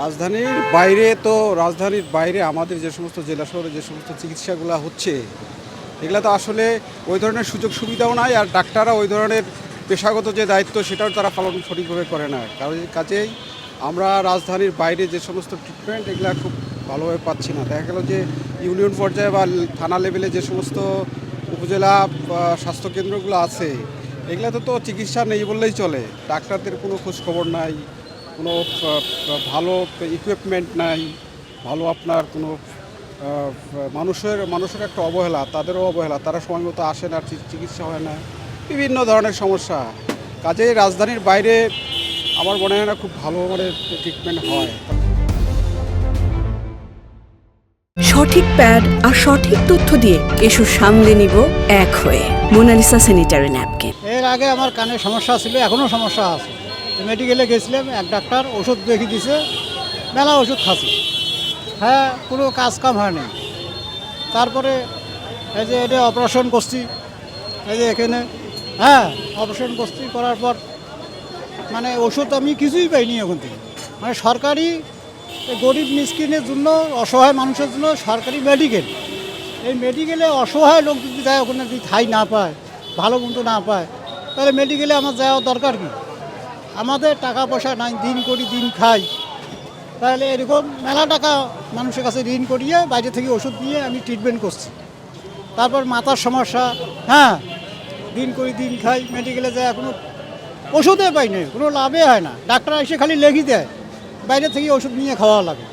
রাজধানীর বাইরে তো, রাজধানীর বাইরে আমাদের যে সমস্ত জেলা শহরে যে সমস্ত চিকিৎসাগুলো হচ্ছে, এগুলো তো আসলে ওই ধরনের সুযোগ সুবিধাও নাই আর ডাক্তাররা ওই ধরনের পেশাগত যে দায়িত্ব সেটাও তারা পালন সঠিকভাবে করে না। কারণ কাজেই আমরা রাজধানীর বাইরে যে সমস্ত ট্রিটমেন্ট এগুলো খুব ভালোভাবে পাচ্ছি না। দেখা গেল যে ইউনিয়ন পর্যায়ে বা থানা লেভেলে যে সমস্ত উপজেলা স্বাস্থ্যকেন্দ্রগুলো আছে, এগুলোতে তো চিকিৎসা নেই বললেই চলে। ডাক্তারদের কোনো খোঁজ খবর নাই কোনো ভালো ইকুইপমেন্ট নাই ভালো আপনার কোনো মানুষের মানুষের একটা অবহেলা তাদেরও অবহেলা তারা সময় মতো আসে না চিকিৎসা হয় না বিভিন্ন ধরনের সমস্যা। কাজেই রাজধানীর বাইরে আমার মনে হয় না খুব ভালো মানে ট্রিটমেন্ট হয়। সঠিক প্যাড আর সঠিক তথ্য দিয়ে এসো সামলে নিব এক হয়ে মোনালিসা স্যানিটারি ন্যাপকিন এর আগে আমার কানে সমস্যা ছিল এখনও সমস্যা আছে। মেডিকেলে গেছিলাম, এক ডাক্তার ওষুধ দেখে দিছে, মেলা ওষুধ খাচ্ছি। হ্যাঁ কোনো কাজ কাম হয় নাই। তারপরে এই যে এটা অপারেশন করছি, এই যে এখানে হ্যাঁ অপারেশন করছি, করার পর মানে ওষুধ আমি কিছুই পাইনি ওখান থেকে। মানে সরকারি গরিব মিসকিনের জন্য, অসহায় মানুষের জন্য সরকারি মেডিকেল এই মেডিকেলে অসহায় লোক যদি যায়, ওখানে যদি ঠাই না পায়, ভালো মন্দ না পায়, তাহলে মেডিকেলে আমার যাওয়া দরকার কি? আমাদের টাকা পয়সা নাই, দিন করি দিন খাই। তাহলে এরকম মেলা টাকা মানুষের কাছে ঋণ করিয়ে বাইরে থেকে ওষুধ নিয়ে আমি ট্রিটমেন্ট করছি। তারপর মাথার সমস্যা হ্যাঁ দিন করি দিন খাই মেডিকেলে যায়, কোনো ওষুধে পাই না কোনো লাভে হয় না। ডাক্তার এসে খালি লেখি দেয়, বাইরে থেকে ওষুধ নিয়ে খাওয়া লাগে।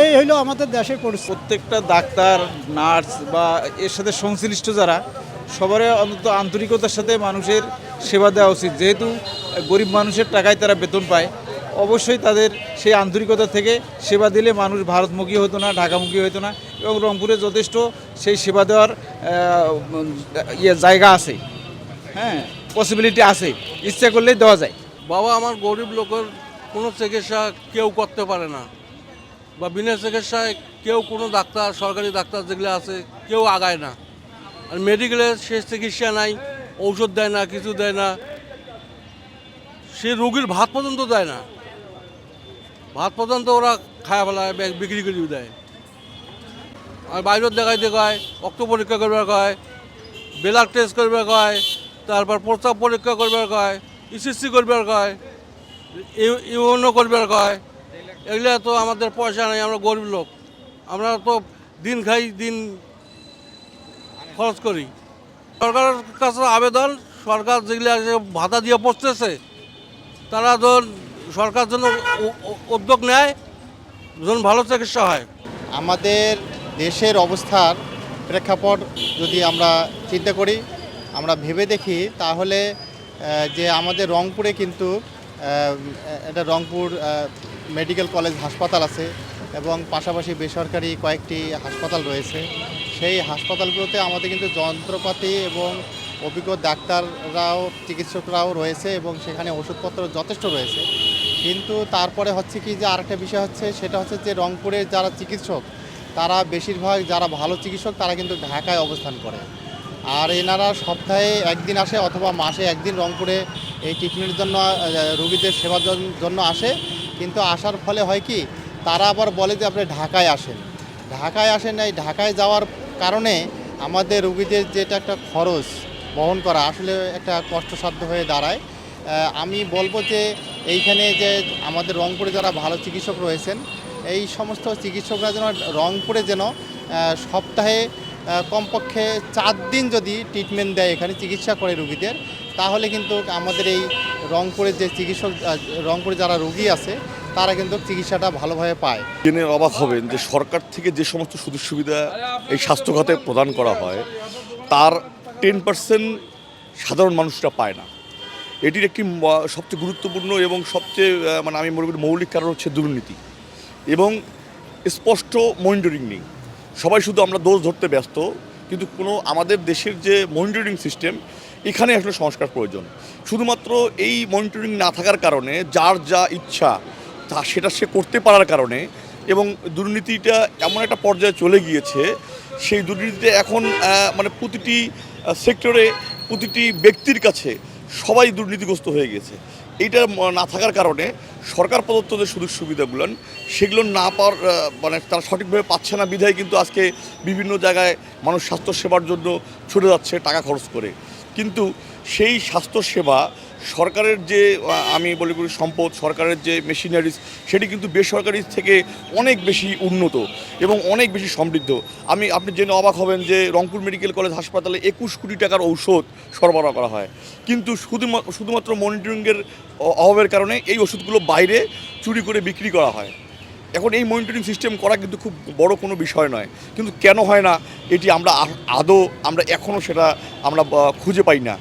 এই হইল আমাদের দেশের পরিস্থিতি। প্রত্যেকটা ডাক্তার, নার্স বা এর সাথে সংশ্লিষ্ট যারা সবারই অন্তত আন্তরিকতার সাথে মানুষের সেবা দেওয়া উচিত। যেহেতু গরিব মানুষের টাকায় তারা বেতন পায়, অবশ্যই তাদের সেই আন্তরিকতা থেকে সেবা দিলে মানুষ ভারতমুখী হতো না, ঢাকামুখী হতো না এবং রংপুরে যথেষ্ট সেই সেবা দেওয়ার ইয়ে জায়গা আছে। হ্যাঁ পসিবিলিটি আছে। ইচ্ছা করলেই দেওয়া যায়। বাবা, আমার গরিব লোকের কোনো চিকিৎসা কেউ করতে পারে না। বা বিনা চিকিৎসায় কেউ কোনো ডাক্তার, সরকারি ডাক্তার যেগুলো আছে, কেউ আগায় না। আর মেডিকেলে সে চিকিৎসা নাই, ঔষধ দেয় না, কিছু দেয় না। সে রোগীর ভাত পর্যন্ত দেয় না। ভাত পর্যন্ত ওরা খায় ফেলায় বিক্রি করে দেয়। আর বাইরের দেখাইতে কয়, রক্ত পরীক্ষা করবার কয়, ব্লাড টেস্ট করবে কয়, তারপর প্রস্তাব পরীক্ষা করবার কয় ইসিসি করবার কয় ইউ- ইউনো করবে কয়। এগুলো তো আমাদের পয়সা নেই, আমরা গরিব লোক। আমরা তো দিন খাই, দিন খরচ করি। সরকারের কাছে আবেদন, সরকার যেগুলো ভাতা দিয়ে পড়তেছে তারা ধর সরকার জন্য উদ্যোগ নেয়, যেন ভালো চিকিৎসা হয়। আমাদের দেশের অবস্থার প্রেক্ষাপট যদি আমরা চিন্তা করি, আমরা ভেবে দেখি, তাহলে যে আমাদের রংপুরে কিন্তু এটা রংপুর মেডিকেল কলেজ হাসপাতাল আছে এবং পাশাপাশি বেসরকারি কয়েকটি হাসপাতাল রয়েছে। সেই হাসপাতালগুলোতে আমাদের কিন্তু যন্ত্রপাতি এবং অভিজ্ঞ ডাক্তাররাও, চিকিৎসকরাও রয়েছে এবং সেখানে ওষুধপত্র যথেষ্ট রয়েছে। কিন্তু তারপরে হচ্ছে কি যে আরেকটা বিষয় হচ্ছে, সেটা হচ্ছে যে রংপুরের যারা চিকিৎসক, তারা বেশিরভাগ যারা ভালো চিকিৎসক, তারা কিন্তু ঢাকায় অবস্থান করে। আর এনারা সপ্তাহে একদিন আসে অথবা মাসে একদিন রংপুরে এই ট্রিটমেন্টের জন্য রোগীদের সেবার জন্য আসে। কিন্তু আসার ফলে হয় কি, তারা আবার বলে যে আপনি ঢাকায় আসেন। ঢাকায় আসেন নাই, ঢাকায় যাওয়ার কারণে আমাদের রুগীদের যেটা একটা খরচ বহন করা আসলে একটা কষ্টসাধ্য হয়ে দাঁড়ায়। আমি বলব যে এইখানে যে আমাদের রংপুরে যারা ভালো চিকিৎসক রয়েছেন, এই সমস্ত চিকিৎসকরা যেন রংপুরে যেন সপ্তাহে কমপক্ষে চার দিন যদি ট্রিটমেন্ট দেয় এখানে চিকিৎসা করে রুগীদের, তাহলে কিন্তু আমাদের এই রংপুরের যে চিকিৎসক রংপুরে যারা রুগী আছে তারা কিন্তু চিকিৎসাটা ভালোভাবে পায়। জেনে অবাক হবেন যে সরকার থেকে যে সমস্ত সুযোগ সুবিধা এই স্বাস্থ্য খাতে প্রদান করা হয়, তার টেন পার্সেন্ট সাধারণ মানুষরা পায় না। এটির একটি সবচেয়ে গুরুত্বপূর্ণ এবং সবচেয়ে মানে আমি মনে করি মৌলিক কারণ হচ্ছে দুর্নীতি এবং স্পষ্ট মনিটরিং নেই। সবাই শুধু আমরা দোষ ধরতে ব্যস্ত, কিন্তু কোনো আমাদের দেশের যে মনিটরিং সিস্টেম এখানে আসলে সংস্কার প্রয়োজন। শুধুমাত্র এই মনিটরিং না থাকার কারণে যার যা ইচ্ছা তা সেটা সে করতে পারার কারণে এবং দুর্নীতিটা এমন একটা পর্যায়ে চলে গিয়েছে, সেই দুর্নীতিতে এখন মানে প্রতিটি সেক্টরে প্রতিটি ব্যক্তির কাছে সবাই দুর্নীতিগ্রস্ত হয়ে গেছে এইটা না থাকার কারণে সরকার প্রদত্ত যে সুযোগ সুবিধাগুলো, সেগুলো না পাওয়ার মানে তারা সঠিকভাবে পাচ্ছে না। বিধায় কিন্তু আজকে বিভিন্ন জায়গায় মানুষ স্বাস্থ্য সেবার জন্য ছুটে যাচ্ছে টাকা খরচ করে। কিন্তু সেই স্বাস্থ্য সেবা সরকারের যে আমি বলি করি সম্পদ, সরকারের যে মেশিনারিজ সেটি কিন্তু বেসরকারি থেকে অনেক বেশি উন্নত এবং অনেক বেশি সমৃদ্ধ। আমি, আপনি জেনে অবাক হবেন যে রংপুর মেডিকেল কলেজ হাসপাতালে একুশ কোটি টাকার ঔষধ সরবরাহ করা হয়। কিন্তু শুধুমাত্র শুধুমাত্র মনিটরিংয়ের অভাবের কারণে এই ওষুধগুলো বাইরে চুরি করে বিক্রি করা হয়। এখন এই মনিটরিং সিস্টেম করা কিন্তু খুব বড় কোনো বিষয় নয়। কিন্তু কেন হয় না, এটি আমরা আদৌ আমরা এখনও সেটা আমরা খুঁজে পাই না।